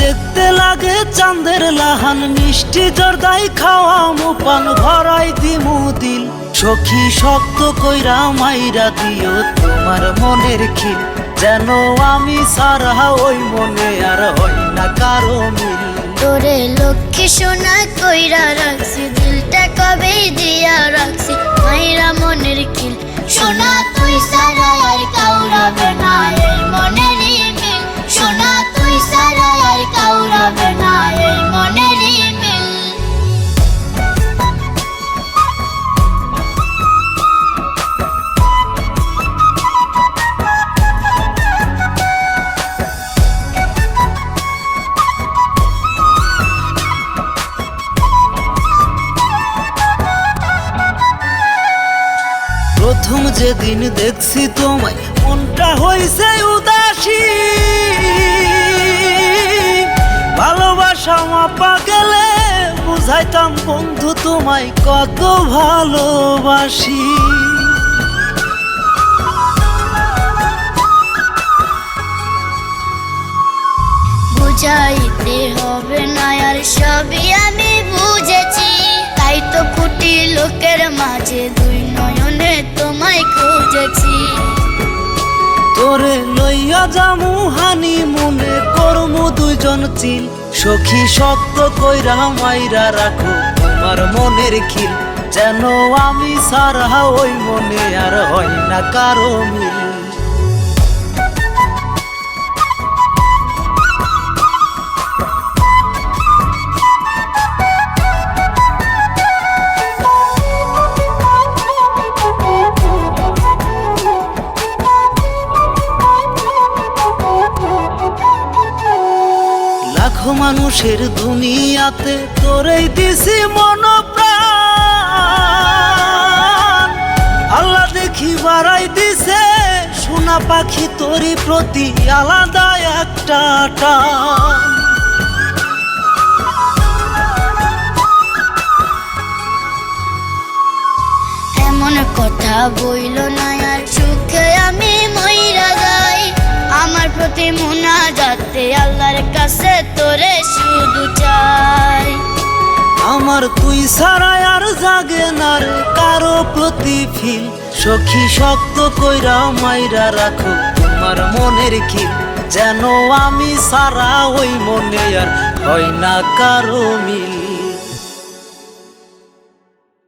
দেখতে লাগে চাঁদের লাহান, মিষ্টি জর্দাই খাওয়া মুপান, ভরাই দিমু দিল। সখী শক্ত কইরা মাইরা দিও তোমার মনের খিল যেন আমি সারা ওই মনে আর হয় না কারও মিল। তোরে লক্ষ্মী সোনা কইরা রাখছি, দিলটা কবে দিয়া রাখছি? মাইরা প্রথম যেদিন দেখছি তোমায়, মনটা হইছে উদাসী। ভালোবাসা মাপা গেলে বুঝাইতাম বন্ধু তোমায় কত ভালোবাসি। খুঁজেছি তোরে লইয়া জামু হানি মনে করমু দুইজন চিল। সখী শক্ত কইরা মাইরা রাখো তোমার মনের খিল। যেন আমি সারা ওই মনে আর হয় না কারও মিল। লাখো মানুষের দুনিয়াতে তোরেই দিছি মন আল্লাহ দেখি বাড়াই দিছে, সোনা পাখি তোরই প্রতি আলাদা একটা টান। এমন কথা বইল না আর সুখে আমি প্রতি মুনা যাতে আল্লাহর কাছে তোরে শুধু চাই। আমার তুই ছাড়া আর জাগে না রে কারও প্রতি ফিল। সখী শক্ত কইরা মাইরা রাখো, তোমার মনের কি যেন আমি সারা ওই মনে আর হয় না কারও মিল।